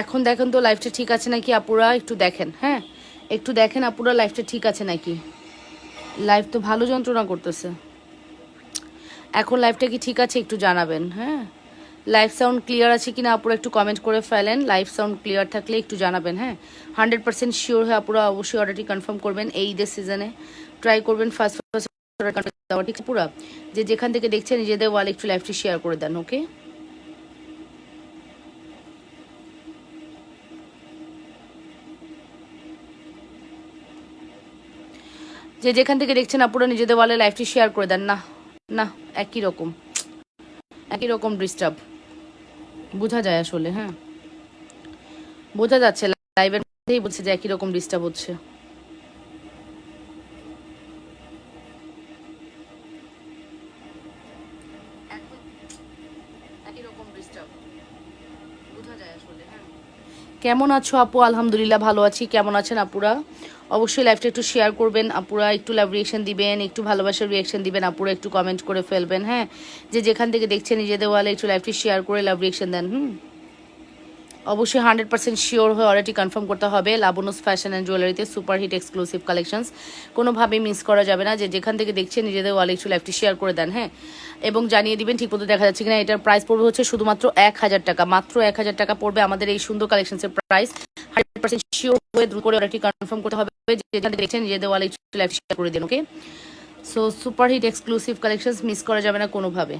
এখন দেখেন তো লাইফটা ঠিক আছে নাকি? আপুরা, একটু দেখেন হ্যাঁ? একটু দেখেন আপুরা লাইফটা ঠিক আছে নাকি? লাইফ তো ভালো যন্ত্রণা করতেছে। এখন লাইফটা কি ঠিক আছে একটু জানাবেন হ্যাঁ? লাইফ সাউন্ড ক্লিয়ার আছে কিনা আপুরা, একটু কমেন্ট করে ফেলেন। লাইফ সাউন্ড ক্লিয়ার থাকলে একটু জানাবেন হ্যাঁ? হান্ড্রেড পার্সেন্ট শিওর হয়ে আপুরা অবশ্যই অর্ডারটি কনফার্ম করবেন এই ঈদের সিজনে ট্রাই করবেন ফার্স্ট ফার্স্ট ঠিক পুরা যে যেখান থেকে দেখছেন, নিজেদের ওয়াল একটু লাইফটি শেয়ার করে দেন ওকে যে যেখান থেকে দেখছেন আপুরা নিজেদের ওয়ালে লাইফটি শেয়ার করে দেন, না না, একই রকম। একই রকম ডিস্টার্ব বোঝা যায় আসলে হ্যাঁ। বোঝা যাচ্ছে লাইভের মধ্যেই বলছে যে একই রকম ডিস্টার্ব হচ্ছে। কেমন আছো আপু? আলহামদুলিল্লাহ, ভালো আছি। কেমন আছেন আপুরা? অবশ্যই লাইভটা একটু শেয়ার করবেন। আপুরা একটু লাভ রিয়েকশন দিবেন, একটু ভালোবাসার রিয়েকশন দিবেন, আপুরা একটু কমেন্ট করে ফেলবেন হ্যাঁ? যে যেখান থেকে দেখছেন নিজেদের ওয়ালে একটু লাইভটি শেয়ার করে লাভ রিয়েকশন দেন, হুম? অবশ্যই হান্ড্রেড পার্সেন্ট শিওর হয়ে অর্ডারটি কনফার্ম করতে হবে লাবনুস ফ্যাশন অ্যান্ড জুয়েলারিতে সুপার হিট এক্সক্লুসিভ কালেকশনস কোনোভাবেই মিস করা যাবে না। যে যেখান থেকে দেখছেন নিজেদের ওয়ালে একটু লাইভটি শেয়ার করে দেন হ্যাঁ? এবং জানিয়ে দিবেন, ঠিক মতো দেখা যাচ্ছে কিনা, এটার প্রাইস পড়বে হচ্ছে শুধুমাত্র এক হাজার টাকা। মাত্র এক হাজার টাকা পড়বে আমাদের এই সুন্দর কালেকশনসের প্রাইস পার্সেন্ট শিওর হয়ে দ্রুত করে অর্ডারটি কনফার্ম করতে হবে যে দেখছেন যে দেওয়ালে লাইভ শেয়ার করে দিন okay so super hit exclusive collections miss করা যাবে না কোনোভাবে।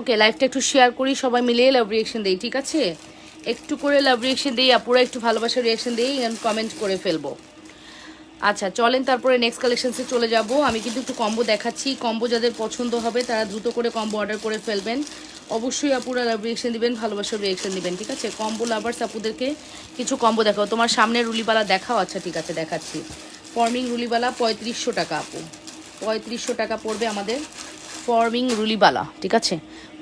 ওকে লাইভটা একটু শেয়ার করি, সবাই মিলে লাভ রিয়েকশন দিই, ঠিক আছে? একটু করে লাভ রিয়েকশন দিই, আপুরা একটু ভালোবাসার রিয়েকশন দিই কমেন্ট করে ফেলব। আচ্ছা চলেন তারপরে নেক্সট কালেকশনসে চলে যাব। আমি কিন্তু একটু কম্বো দেখাচ্ছি। কম্বো যাদের পছন্দ হবে, তারা দ্রুত করে কম্বো অর্ডার করে ফেলবেন। অবশ্যই আপুরা লাভ রিয়েকশন দিবেন, ভালোবাসার রিয়েকশন দিবেন, ঠিক আছে? কম্বো লাভার্স আপুদেরকে কিছু কম্বো দেখাও। তোমার সামনে রুলিবালা দেখাও? আচ্ছা ঠিক আছে, দেখাচ্ছি। ফর্মিং রুলিবালা, পঁয়ত্রিশশো টাকা আপু। পঁয়ত্রিশশো টাকা পড়বে আমাদের ফর্মিং রুলিবালা, ঠিক আছে?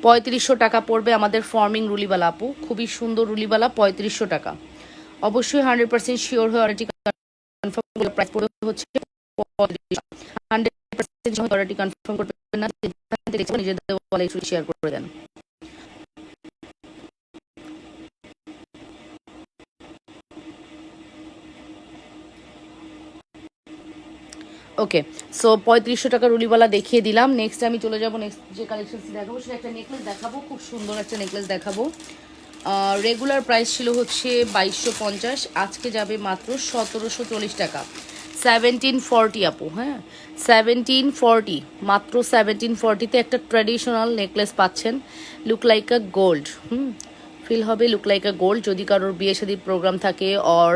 পঁয়ত্রিশশো টাকা পড়বে আমাদের ফর্মিং রুলিবালা আপু। খুবই সুন্দর রুলিবালা, পঁয়ত্রিশশো টাকা। অবশ্যই হান্ড্রেড পার্সেন্ট শিওর হয়ে অর্ডারটি কনফার্ম প্রাইস পড়বে হচ্ছে হান্ড্রেড পার্সেন্ট অর্ডারটি কনফার্ম করবে না। নিজেদের শেয়ার করে দেন। ওকে সো পঁয়ত্রিশশো টাকা রুলিওয়ালা দেখিয়ে দিলাম। নেক্সট আমি চলে যাব নেক্সট যে কালেকশন দেখাবো, সেটা একটা নেকলেস দেখাবো, খুব সুন্দর একটা নেকলেস দেখাবো। রেগুলার প্রাইস ছিল হচ্ছে বাইশশো পঞ্চাশ, আজকে যাবে মাত্র সতেরোশো চল্লিশ টাকা। সেভেন্টিন ফর্টি আপু হ্যাঁ? সেভেন্টিন ফর্টি মাত্র সেভেন্টিন ফর্টিতে একটা ট্র্যাডিশনাল নেকলেস পাচ্ছেন। Look like a gold hmm? Feel হবে লুক লাইক আ গোল্ড যদি কারোর বিয়ে শাদির প্রোগ্রাম থাকে অর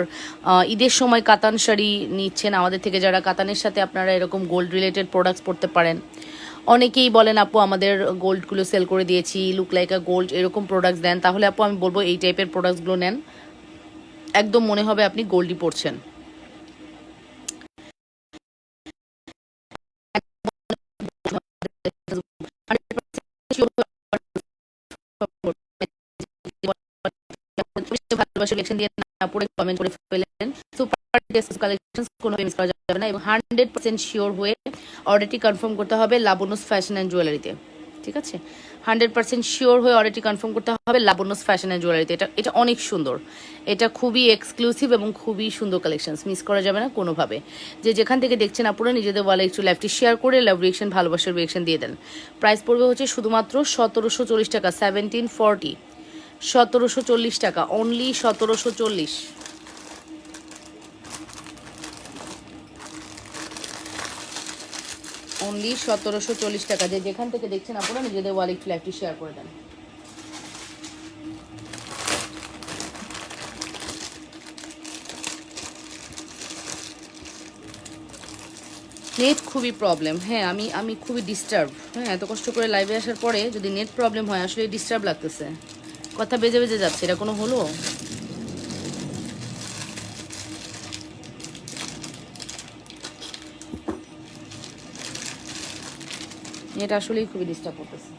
ঈদের সময় কাতান শাড়ি নিচ্ছেন, আমাদের থেকে যারা কাতানের সাথে আপনারা এরকম গোল্ড রিলেটেড প্রোডাক্টস পড়তে পারেন। অনেকেই বলেন, আপু, আমাদের গোল্ডগুলো সেল করে দিয়েছি লুক লাইক আ গোল্ড এরকম প্রোডাক্টস দেন। তাহলে আপু, আমি বলব এই টাইপের প্রোডাক্টসগুলো নেন। একদম মনে হবে আপনি গোল্ডই পড়ছেন ভালোবাসা ইলেকশন দিয়ে না পড়ে কমেন্ট করে ফেলেন সুপার কালেকশন কোনো মিস করা যাবে না এবং হান্ড্রেড পার্সেন্ট শিওর হয়ে অর্ডারটি কনফার্ম করতে হবে লাবনুস ফ্যাশন অ্যান্ড জুয়েলারিতে ঠিক আছে? হান্ড্রেড পার্সেন্ট শিওর হয়ে অর্ডারটি কনফার্ম করতে হবে লাবনুস ফ্যাশন অ্যান্ড জুয়েলারিতে এটা এটা অনেক সুন্দর। এটা খুবই এক্সক্লুসিভ এবং খুবই সুন্দর কালেকশন মিস করা যাবে না কোনোভাবে। যে যেখান থেকে দেখছেন আপনারা নিজেদের ওয়ালে একটু ল্যাপটি শেয়ার করে লাভ রিয়েকশন ভালোবাসার রিয়েকশন দিয়ে দেন। প্রাইস পড়বে হচ্ছে শুধুমাত্র সতেরোশো চল্লিশ টাকা সেভেন্টিন ফর্টি সতেরোশো চল্লিশ টাকা অনলি সতেরোশো চল্লিশ। অনলি সতেরোশো চল্লিশ টাকা। যে যেখান থেকে দেখছেন আপনারা নিজেদের ওয়ালে একটু লাইভটি শেয়ার করে দেন। নেট খুবই প্রবলেম হ্যাঁ আমি আমি খুবই ডিস্টার্ব হ্যাঁ এত কষ্ট করে লাইভে আসার পরে যদি নেট প্রবলেম হয়, আসলে ডিস্টার্ব লাগতেছে। কথা বেজে বেজে যাচ্ছে, এটা কোনো হলো? এটা আসলেই খুবই ডিস্টার্ব করতেছে।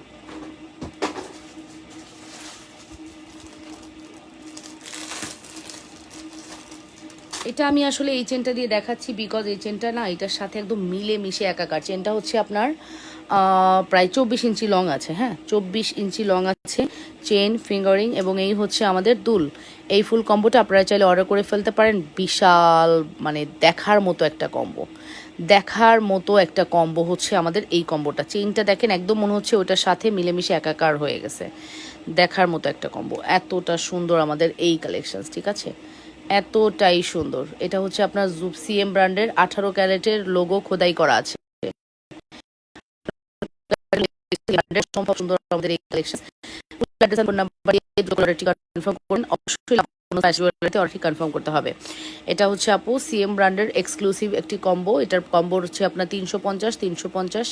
এটা আমি আসলে এই চেনটা দিয়ে দেখাচ্ছি বিকজ এই চেনটা না, এটার সাথে একদম মিলে মিশে একাকার চেনটা হচ্ছে আপনার প্রায় চব্বিশ ইঞ্চি লং আছে হ্যাঁ? চব্বিশ ইঞ্চি লং আছে চেন ফিঙ্গারিং এবং এই হচ্ছে আমাদের দুল। এই ফুল কম্বোটা আপনারা চাইলে অর্ডার করে ফেলতে পারেন। বিশাল মানে দেখার মতো একটা কম্বো দেখার মতো একটা কম্বো হচ্ছে আমাদের এই কম্বোটা চেইনটা দেখেন, একদম মনে হচ্ছে ওটার সাথে মিলেমিশে একাকার হয়ে গেছে। দেখার মতো একটা কম্বো এতটা সুন্দর আমাদের এই কালেকশন ঠিক আছে? এতটাই সুন্দর। এটা হচ্ছে আপনার জুপ সিএম ব্র্যান্ডের আঠারো ক্যারেটের লোগো খোদাই করা আছে। সম্ভব সুন্দর আমাদের এই কালেকশন কনফার্ম করুন। অবশ্যই কনফার্ম করতে হবে। এটা হচ্ছে আপু সিএম ব্র্যান্ডের এক্সক্লুসিভ একটি কম্বো এটার কম্বো হচ্ছে আপনার তিনশো পঞ্চাশ তিনশো পঞ্চাশ।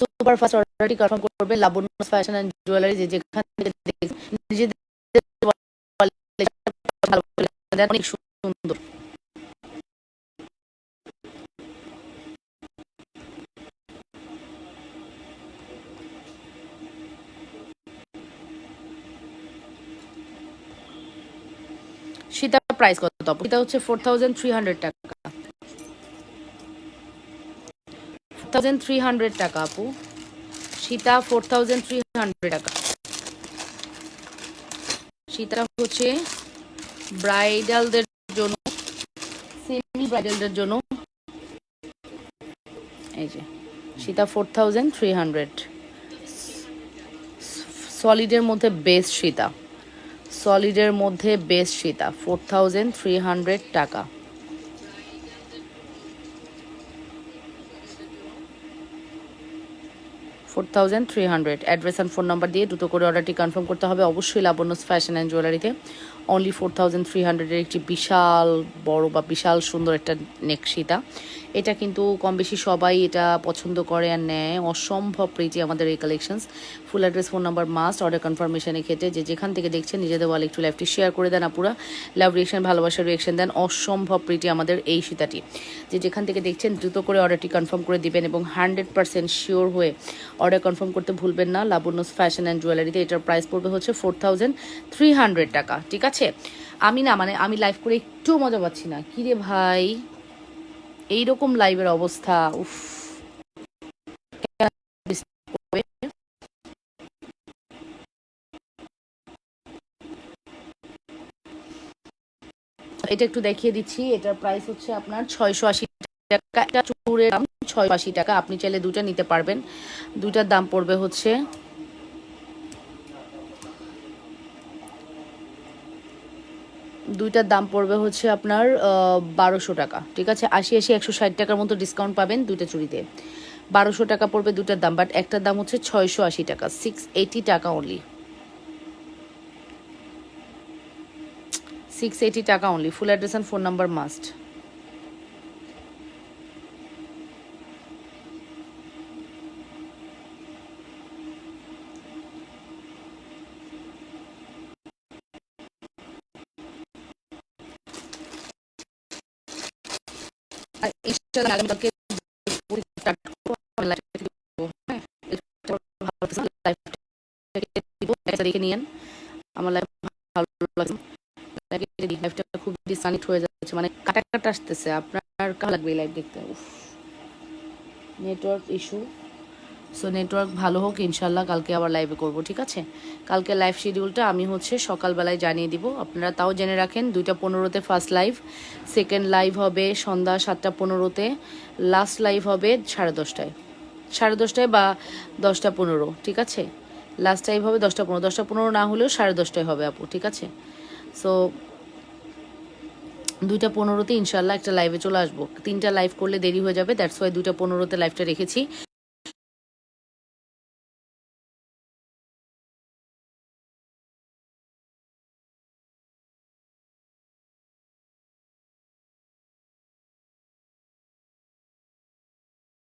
সুপার ফাস্ট অর্ডারটি কনফার্ম করবে। লাবণ্য ফ্যাশন অ্যান্ড জুয়েলারি যেখান থেকে নিজেদের অনেক সুন্দর। সীতা প্রাইস কত? এটা হচ্ছে ফোর থাউজেন্ড থ্রি হান্ড্রেড টাকা। থাউজেন্ড থ্রি হান্ড্রেড টাকা আপু। Sita four thousand three hundred টাকা। সীতা হচ্ছে ব্রাইডালদের জন্য সেমি ব্রাইডালদের জন্য। এই যে, Sita four thousand three hundred সলিডের মধ্যে বেস্ট সীতা। সলিডের মধ্যে best Sita four thousand three hundred টাকা। Four thousand three hundred address and phone number দিয়ে দুটো করে অর্ডারটি কনফার্ম করতে হবে। অবশ্যই লাবণ্য ফ্যাশন অ্যান্ড জুয়েলারিতে অনলি ফোর থাউজেন্ড থ্রি হান্ড্রেডের একটি বিশাল, বড় বা বিশাল সুন্দর একটা নেকশিতা এটা কিন্তু কম বেশি সবাই এটা পছন্দ করে আর নেয়। অসম্ভব প্রীতি আমাদের এই collections full address phone number must order কনফার্মেশনের ক্ষেত্রে যে যেখান থেকে দেখছেন নিজেদের ওয়াল একটু লাইভটি শেয়ার করে দেন আপুরা। লাভ রিয়েকশন ভালোবাসার রিয়েকশন দেন অসম্ভব প্রীতি আমাদের এই সীতাটি। যে যেখান থেকে দেখছেন দ্রুত করে অর্ডারটি কনফার্ম করে দিবেন এবং হান্ড্রেড পার্সেন্ট শিওর হয়ে অর্ডার কনফার্ম করতে ভুলবেন না। লাবণ্যস ফ্যাশন অ্যান্ড জুয়েলারিতে এটার প্রাইস পড়বে হচ্ছে ফোর থ্রি হান্ড্রেড টাকা, ঠিক আছে? আমি না মানে আমি লাইভ করে একটু মজা পাচ্ছি না। কিরে ভাই, এইরকম লাইভের অবস্থা, উফ। এটা একটু দেখিয়ে দিচ্ছি। এটার প্রাইস হচ্ছে আপনার ছয়শো আশি টাকা। একটা চুড়ের দাম ছয়শো আশি টাকা। আপনি চাইলে দুটা নিতে পারবেন। দুটার দাম পড়বে হচ্ছে দুইটার দাম পড়বে হচ্ছে আপনার বারোশো টাকা। ঠিক আছে? আশি আশি একশো ষাট টাকার মতো ডিসকাউন্ট পাবেন দুইটা চুরিতে। বারোশো টাকা পড়বে দুটার দাম বাট একটার দাম হচ্ছে ছয়শো আশি টাকা। সিক্স এইটি টাকা অনলি সিক্স এইটি টাকা only full address and phone number must আগামীকালকে আমার? এটা ভালো লাগছে, live টা দিব, একটা দেখে নিয়েন আমার লাইভ ভালো লাগছে লাইভটা খুব ডিসকানেক্ট হয়ে যাচ্ছে। মানে কাটা কাটা আসতেছে। আপনার লাগবে এই দেখতে? নেটওয়ার্ক ইস্যু সো নেটওয়ার্ক ভালো হোক ইনশাল্লাহ কালকে আবার লাইভে করব ঠিক আছে? কালকে লাইভ শিডিউলটা আমি হচ্ছে সকালবেলায় জানিয়ে দিব। আপনারা তাও জেনে রাখেন দুইটা পনেরোতে ফার্স্ট লাইভ সেকেন্ড লাইভ হবে সন্ধ্যা সাতটা পনেরোতে লাস্ট লাইভ হবে সাড়ে দশটায়। সাড়ে দশটায় বা দশটা পনেরো ঠিক আছে? লাস্ট টাইম হবে দশটা পনেরো। দশটা পনেরো না হলেও সাড়ে দশটায় হবে আপু ঠিক আছে? সো দুইটা পনেরোতে ইনশাল্লাহ একটা লাইভে চলে আসব। তিনটা লাইভ করলে দেরি হয়ে যাবে দ্যাটস ওয়াই দুইটা পনেরোতে লাইভটা রেখেছি।